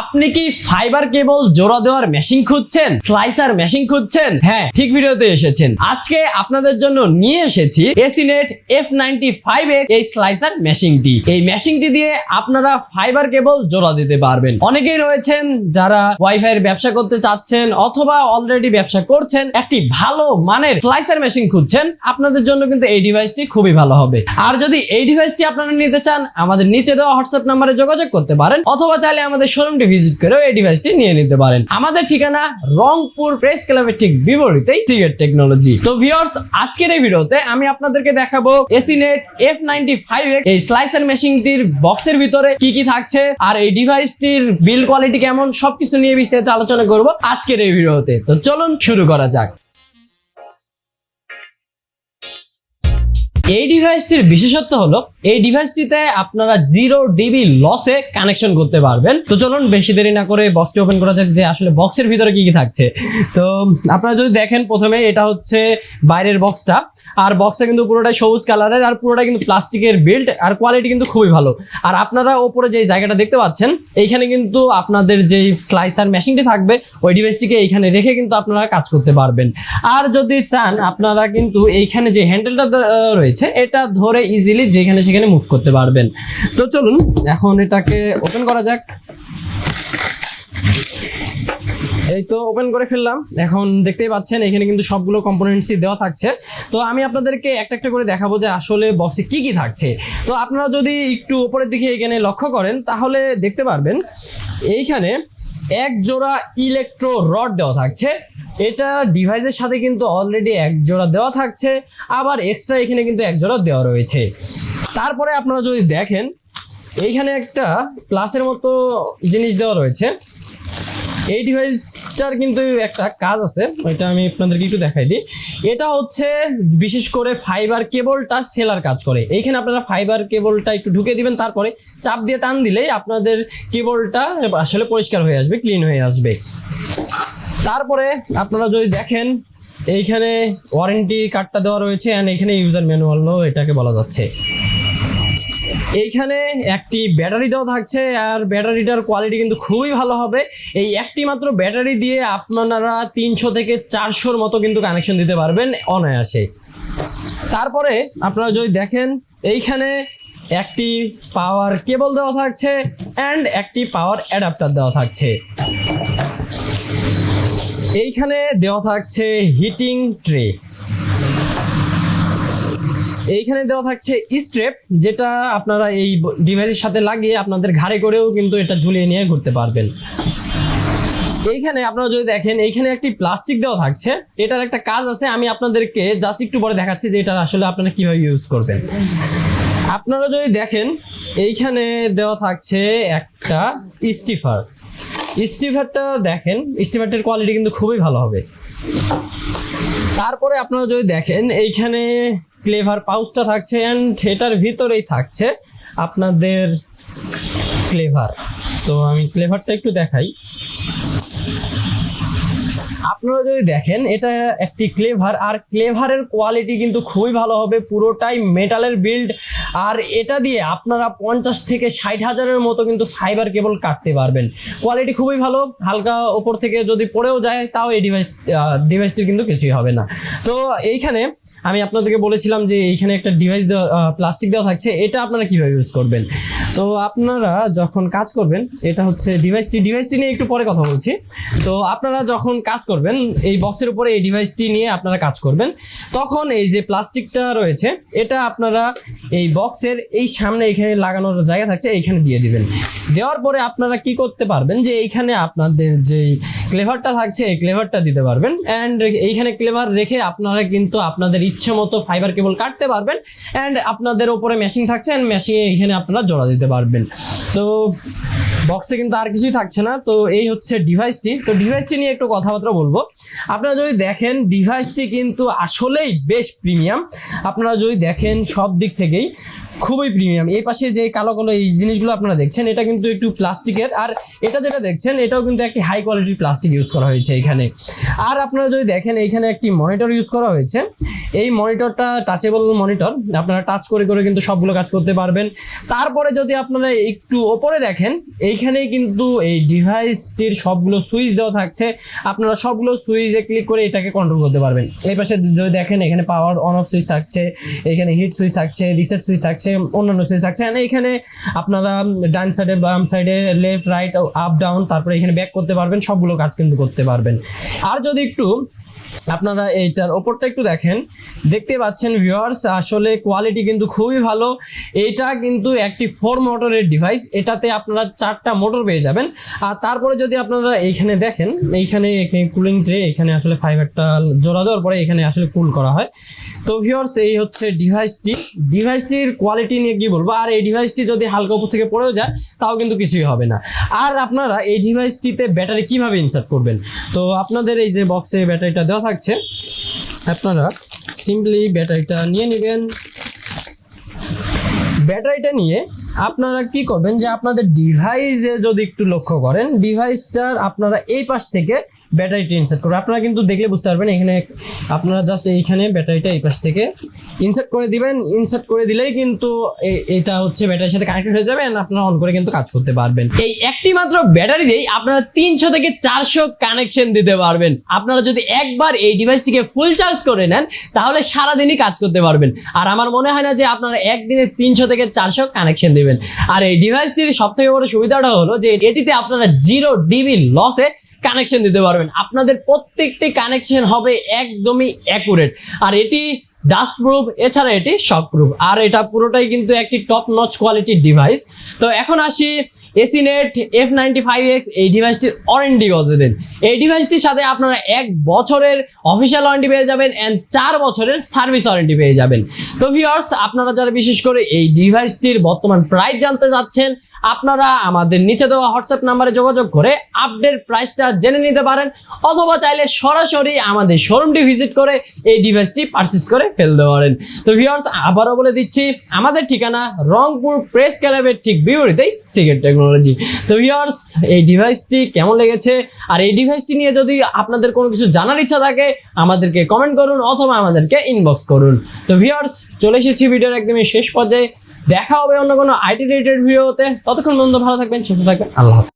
আপনি কি fibre cable জোড়া দেওয়ার মেশিন খুঁজছেন? স্লাইসার মেশিন খুঁজছেন? হ্যাঁ ঠিক ভিডিওতে এসেছেন। আজকে আপনাদের জন্য নিয়ে এসেছি এসিনেট এফ নাইনটি ফাইভ এই স্লাইসার মেশিনটি এই মেশিনটি দিয়ে আপনারা ফাইবার কেবল জোড়া দিতে পারবেন। অনেকেই রয়েছেন যারা ওয়াইফাই এর ব্যবসা করতে চাচ্ছেন অথবা অলরেডি ব্যবসা করছেন, একটি ভালো মানের স্লাইসার মেশিন খুঁজছেন, আপনাদের জন্য কিন্তু এই ডিভাইসটি খুবই ভালো হবে। আর যদি এই ডিভাইসটি আপনারা নিতে চান, আমাদের নিচে দেওয়া হোয়াটসঅ্যাপ নাম্বারে যোগাযোগ করতে পারেন, অথবা চাইলে আমাদের শোরুমটি ভিজিট করেও এই ডিভাইসটি নিয়ে নিতে পারেন। আমাদের ঠিকানা রংপুর প্রেস ক্লাবের ঠিক বিপরীতেই সিগেট টেকনোলজি তো ভিউয়ার্স আজকের এই ভিডিওতে আমি আপনাদেরকে দেখাবো এসিনেট এফ নাইনটি ফাইভ এই স্লাইসার মেশিনটির বক্সের ভিতরে কি কি থাকছে আর এই ডিভাইসটির বিল কোয়ালিটি কেমন, সবকিছু নিয়ে বিস্তারিত আলোচনা করব আজকের এই ভিডিওতে। তো চলুন শুরু করা যাক। এই ডিভাইসটির বিশেষত্ব হলো এই ডিভাইসটিতে আপনারা জিরো ডিবি লসে কানেকশন করতে পারবেন। তো চলুন বেশি দেরি না করে বক্সটি ওপেন করা যাক যে আসলে বক্সের ভিতরে কি কি থাকছে। তো আপনারা যদি দেখেন প্রথমে এটা হচ্ছে বাইরের বক্সটা আর বক্সটা কিন্তু পুরোটাই সবুজ কালারের আর পুরোটা কিন্তু প্লাস্টিকের বিল্ড আর কোয়ালিটি কিন্তু খুবই ভালো। আর আপনারা ওপরে যে জায়গাটা দেখতে পাচ্ছেন, এইখানে কিন্তু আপনাদের যে স্লাইসার মেশিনটি থাকবে, ওই ডিভাইসটিকে এইখানে রেখে কিন্তু আপনারা কাজ করতে পারবেন। আর যদি চান, আপনারা কিন্তু এইখানে যে হ্যান্ডেলটা রয়েছে, এটা ধরে ইজিলি যেখানে সেখানে মুভ করতে পারবেন। তো চলুন, এখন এটাকে ওপেন করা যাক। এই তো ওপেন করে ফেললাম। এখন দেখতেই পাচ্ছেন, এখানে কিন্তু সবগুলো কম্পোনেন্টসই দেওয়া থাকছে। তো আমি আপনাদেরকে একটা একটা করে দেখাবো যে আসলে বক্সে কি কি থাকছে। তো আপনারা যদি একটু উপরের দিকে এখানে লক্ষ্য করেন, তাহলে দেখতে পারবেন, এইখানে এক জোড়া ইলেকট্রো রড দেওয়া থাকছে। এটা ডিভাইসের সাথে কিন্তু অলরেডি এক জোড়া দেওয়া থাকছে। আবার এক্সট্রা এখানে কিন্তু এক জোড়া দেওয়া রয়েছে। তারপরে আপনারা যদি দেখেন, এইখানে একটা প্লাসের মতো জিনিস দেওয়া রয়েছে। এই ডিভাইসটার কিন্তু একটা কাজ আছে, ওইটা আমি আপনাদেরকে একটু দেখাই দিই। এটা হচ্ছে বিশেষ করে ফাইবার কেবলটা সেলার কাজ করে। এইখানে আপনারা ফাইবার কেবলটা একটু ঢুকে দিবেন, তারপরে চাপ দিয়ে টান দিলেই আপনাদের কেবলটা আসলে পরিষ্কার হয়ে আসবে ক্লিন হয়ে আসবে। তারপরে আপনারা যদি দেখেন, এইখানে ওয়ারেন্টি কার্ডটা দেওয়া রয়েছে অ্যান্ড এখানে ইউজার ম্যানুয়ালও এটাকে বলা যাচ্ছে। এইখানে একটি ব্যাটারি দেওয়া থাকছে, আর ব্যাটারিটার কোয়ালিটি কিন্তু খুবই ভালো হবে। এই একটি মাত্র ব্যাটারি দিয়ে আপনারা তিনশো থেকে চারশোর মতো কিন্তু কানেকশন দিতে পারবেন অনায়াসে। তারপরে আপনারা যদি দেখেন, এইখানে একটি পাওয়ার কেবল দেওয়া থাকছে অ্যান্ড একটি পাওয়ার অ্যাডাপ্টার দেওয়া থাকছে। এইখানে দেওয়া থাকছে হিটিং ট্রে এইখানে দেওয়া থাকছে স্ট্রেপ যেটা আপনারা এই ডিভাইসের সাথে লাগিয়ে আপনাদের ঘাড়ে করেও কিন্তু এটা ঝুলিয়ে নিয়ে ঘুরতে পারবেন। এইখানে আপনারা যদি দেখেন, এইখানে একটি প্লাস্টিক দেওয়া থাকছে। এটার একটা কাজ আছে, আমি আপনাদেরকে জাস্ট একটু পরে দেখাচ্ছি যে এটা আসলে আপনারা কীভাবে ইউজ করবেন। আপনারা যদি দেখেন, এইখানে দেওয়া থাকছে একটা স্টিফার স্টিফারটা দেখেন স্টিফারটার কোয়ালিটি কিন্তু খুবই ভালো হবে। তারপরে আপনারা যদি দেখেন, এইখানে ক্লেভার পাউচটা থাকছে অ্যান্ড এটার ভিতরেই থাকছে আপনাদের ক্লেভার তো আমি ক্লেভারটা একটু দেখাই। আপনারা যদি দেখেন, এটা একটি ক্লেভার আর ক্লেভারের কোয়ালিটি কিন্তু খুবই ভালো হবে, পুরোটাই মেটালের বিল্ড। আর এটা দিয়ে আপনারা পঞ্চাশ থেকে ষাট হাজারের মতো কিন্তু ফাইবার কেবল কাটতে পারবেন। কোয়ালিটি খুবই ভালো, হালকা ওপর থেকে যদি পড়েও যায়, তাও এই ডিভাইস ডিভাইসটির কিন্তু কিছুই হবে না। তো এইখানে আমি আপনাদেরকে বলেছিলাম যে এইখানে একটা ডিভাইস দেওয়া প্লাস্টিক দেওয়া থাকছে, এটা আপনারা কীভাবে ইউজ করবেন? তো আপনারা যখন কাজ করবেন, এটা হচ্ছে ডিভাইসটি ডিভাইসটি নিয়ে একটু পরে কথা বলছি। তো আপনারা যখন কাজ করবেন, এই বক্সের উপরে এই ডিভাইসটি নিয়ে আপনারা কাজ করবেন, তখন এই যে প্লাস্টিকটা রয়েছে, এটা আপনারা এই বক্সের এই সামনে এখানে লাগানোর জায়গা থাকছে, এইখানে দিয়ে দিবেন। দেওয়ার পরে আপনারা কি করতে পারবেন যে এইখানে আপনাদের যে ক্লেভারটা থাকছে এই ক্লেভারটা দিতে পারবেন। অ্যান্ড এইখানে ক্লেভার রেখে আপনারা কিন্তু আপনাদের ইচ্ছে মতো ফাইবার কেবল কাটতে পারবেন। অ্যান্ড আপনাদের ওপরে মেশিন থাকছে অ্যান্ড মেশিনে এইখানে আপনারা জোড়া দিতে পারবেন। তো বক্সে কিন্তু আর কিছুই থাকছে না। তো এই হচ্ছে ডিভাইসটি তো ডিভাইসটি নিয়ে একটু কথাবার্তা বলব। আপনারা যদি দেখেন ডিভাইসটি কিন্তু আসলেই বেশ প্রিমিয়াম আপনারা যদি দেখেন, সব দিক থেকেই খুবই প্রিমিয়াম এই পাশে যে কালো কালো এই জিনিসগুলো আপনারা দেখছেন, এটা কিন্তু একটু প্লাস্টিকের। আর এটা যেটা দেখছেন, এটাও কিন্তু একটি হাই কোয়ালিটির প্লাস্টিক ইউজ করা হয়েছে এখানে। আর আপনারা যদি দেখেন, এইখানে একটি মনিটর ইউজ করা হয়েছে। এই মনিটরটা টাচেবল মনিটর আপনারা টাচ করে করে কিন্তু সবগুলো কাজ করতে পারবেন। তারপরে যদি আপনারা একটু ওপরে দেখেন, এইখানেই কিন্তু এই ডিভাইসটির সবগুলো সুইচ দেওয়া থাকছে। আপনারা সবগুলো সুইচে ক্লিক করে এটাকে কন্ট্রোল করতে পারবেন। এই পাশে যদি দেখেন, এখানে পাওয়ার অন অফ সুইচ থাকছে, এখানে হিট সুইচ থাকছে রিসেট সুইচ থাকছে। অন্যান্য সুইচ থাকছে এখানে আপনারা ডান সাইডে বাম সাইডে লেফট রাইট আপ ডাউন তারপরে এখানে ব্যাক করতে পারবেন, সবগুলো কাজ কিন্তু করতে পারবেন। আর যদি একটু আপনারা এইটার ওপরটা একটু দেখেন, দেখতে পাচ্ছেন ভিউয়ার্স আসলে কোয়ালিটি কিন্তু খুবই ভালো। এটা কিন্তু একটি ফোর মোটরের ডিভাইস এটাতে আপনারা চারটা মোটর পেয়ে যাবেন। আর তারপরে যদি আপনারা এইখানে দেখেন, এইখানে কুলিং ট্রে এখানে আসলে ফাইবারটা জোড়া দেওয়ার পরে এখানে আসলে কুল করা হয়। তো ভিউয়ার্স এই হচ্ছে ডিভাইসটি ডিভাইসটির কোয়ালিটি নিয়ে কি বলব? আর এই ডিভাইসটি যদি হালকা উপর থেকে পড়েও যায়, তাও কিন্তু কিছুই হবে না। আর আপনারা এই ডিভাইসটিতে ব্যাটারি কীভাবে ইনসার্ট করবেন? তো আপনাদের এই যে বক্সে ব্যাটারিটা দেওয়া থাকছে, আপনারা সিম্পলি ব্যাটারিটা নিয়ে নেবেন। ব্যাটারিটা নিয়ে আপনারা কি করবেন যে, আপনাদের ডিভাইসে যদি একটু লক্ষ্য করেন ডিভাইসটার আপনারা এই পাশ থেকে ব্যাটারিটা ইনসার্ট করবেন আপনারা কিন্তু দেখলে বুঝতে পারবেন, এখানে আপনারা জাস্ট এইখানে ব্যাটারিটা এই পাশ থেকে ইনসার্ট করে দিবেন। ইনসার্ট করে দিলেই কিন্তু এটা হচ্ছে ব্যাটারির সাথে কানেক্টেড হয়ে যাবে and আপনারা অন করে কিন্তু কাজ করতে পারবেন। এই একটি মাত্র ব্যাটারি দিয়েই আপনারা তিনশো থেকে চারশো কানেকশন দিতে পারবেন। আপনারা যদি একবার এই ডিভাইসটিকে ফুল চার্জ করে নেন, তাহলে সারাদিনই কাজ করতে পারবেন। আর আমার মনে হয় না যে আপনারা একদিনে তিনশো থেকে চারশো কানেকশন দিবেন। আর এই ডিভাইসটির সব থেকে বড় সুবিধাটা হলো যে এটিতে আপনারা জিরো ডিবি লসে কানেকশন দিতে পারবেন। আপনাদের প্রত্যেকটি কানেকশন হবে একদমই অ্যাকুরেট আর এটি ডাস্ট প্রুফ এছাড়া এটি শক প্রুফ আর এটা পুরোটাই কিন্তু একটি টপ নচ কোয়ালিটির ডিভাইস তো এখন আসি AC net F ninety five X এই ডিভাইসটির ওয়ারেন্টি কত দিন? এই ডিভাইসটির সাথে আপনারা এক বছরের অফিসিয়াল ওয়ারেন্টি পেয়ে যাবেন অ্যান্ড চার বছরের সার্ভিস ওয়ারেন্টি পেয়ে যাবেন। তো ভিউয়ার্স আপনারা যারা বিশেষ করে এই ডিভাইসটির বর্তমান প্রাইস জানতে চাচ্ছেন, আপনারা আমাদের নিচে দেওয়া হোয়াটসঅ্যাপ নাম্বারে যোগাযোগ করে আপডেট প্রাইসটা জেনে নিতে পারেন, অথবা চাইলে সরাসরি আমাদের শোরুমটি ভিজিট করে এই ডিভাইসটি পারচেস করে ফেলতে পারেন। তো ভিউয়ার্স আবারও বলে দিচ্ছি, আমাদের ঠিকানা রংপুর প্রেস ক্লাবের ঠিক বিপরীতেই সিগারেট টেকনোলজি তো ভিউয়ার্স এই ডিভাইসটি কেমন লেগেছে? আর এই ডিভাইসটি নিয়ে যদি আপনাদের কোনো কিছু জানার ইচ্ছা থাকে, আমাদেরকে কমেন্ট করুন অথবা আমাদেরকে ইনবক্স করুন। তো ভিউয়ার্স চলে এসেছি ভিডিওর একদমই শেষ পর্যায়ে। দেখা হবে অন্য কোনো আইটি রিলেটেড ভিডিওতে ততক্ষণ বন্ধু, ভালো থাকবেন, সুস্থ থাকবেন। আল্লাহ